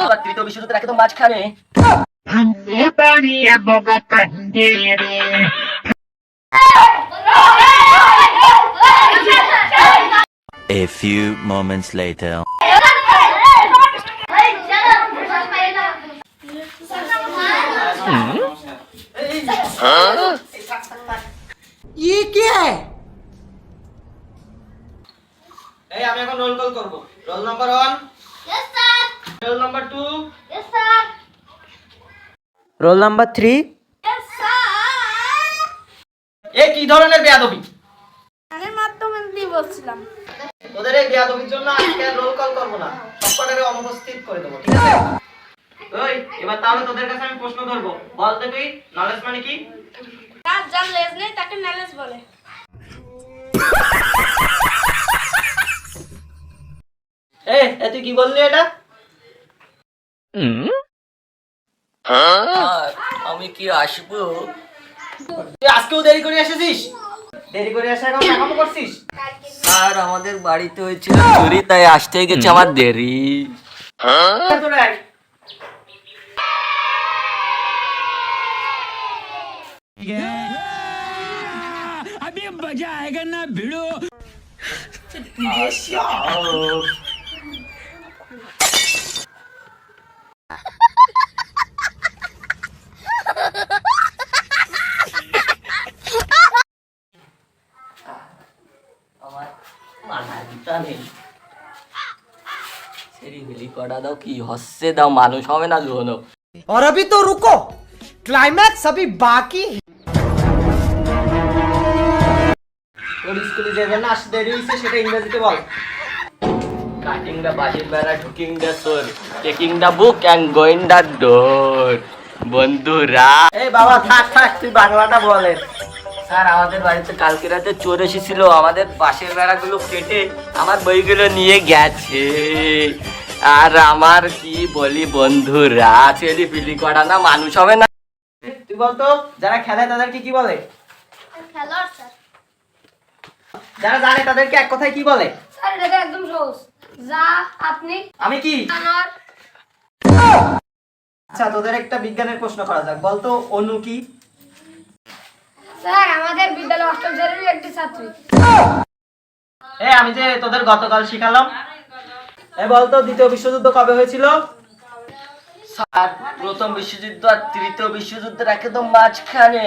আবার তৃতীয় বিশ্বযুদ্ধের একদম মাঝখানে A few moments later. ये क्या है এই আমি এখন রোল কল করব রোল নাম্বার roll number 2. এ কি ধরনের বেয়াদবি? মাধ্যমে বলছিলাম। তোদের এই বেয়াদবির জন্য আজকে রোল কল করব না। সবকটারে অনুপস্থিত করে দেব ঠিক আছে? ওই এবার তাহলে তোদের কাছে আমি প্রশ্ন করব বল তো তুই নলেজ মানে কি? কাজ যার লেজ নেই তাকে নলেজ বলে। এ তুই কি বললি এটা? আমি কি আসব? তুই আজকেও দেরি করে এসেছিস? দেরি করে এসে এখন দেখাবো করছিস? আর আমাদের বাড়িতে হয়েছিল চুরি তাই আসতে গেছে আমার দেরি। তোরা আয়। আমার মানালিটা নেই সেরি হেলি করা দাও কি হচ্ছে দাও মানুষ হবে না জোনো और अभी तो रुको क्लाइमैक्स अभी बाकी है তোর স্কুলে যে জন্য আসতে দেরি হয়েছে সেটা ইংরেজিতে বল কাটিং দ্য বাহির বেড়া ঢুকিং the Soar taking the book and going the door বন্ধুরা এই বাবা থাক থাক তুই বাংলাটা বলেন স্যার আমাদের বাড়িতে কালকে রাতে চোর এসেছিল। আমাদের পাশের বেড়াগুলো কেটে আমার বইগুলো নিয়ে গেছে। আর আমার কি বলি বন্ধুরা ছেলে পিলি করা না মানুষ হবে না। তুই বলতো যারা খেলায় তাদেরকে কি বলে? যারা জানে তাদেরকে এক কথায় কি বলে? একদম সহজ। যা আপনি। আমি কি? আচ্ছা তোদের একটা বিজ্ঞানের প্রশ্ন করা যাক। বলতো অনু কি? স্যার আমাদের বিদ্যালয় অষ্টম শ্রেণির একটি ছাত্রী। এ আমি যে তোদের গতকাল শিখালাম। এ বলতো দ্বিতীয় বিশ্বযুদ্ধ কবে হয়েছিল? স্যার প্রথম বিশ্বযুদ্ধ আর তৃতীয় বিশ্বযুদ্ধের একদম মাঝখানে.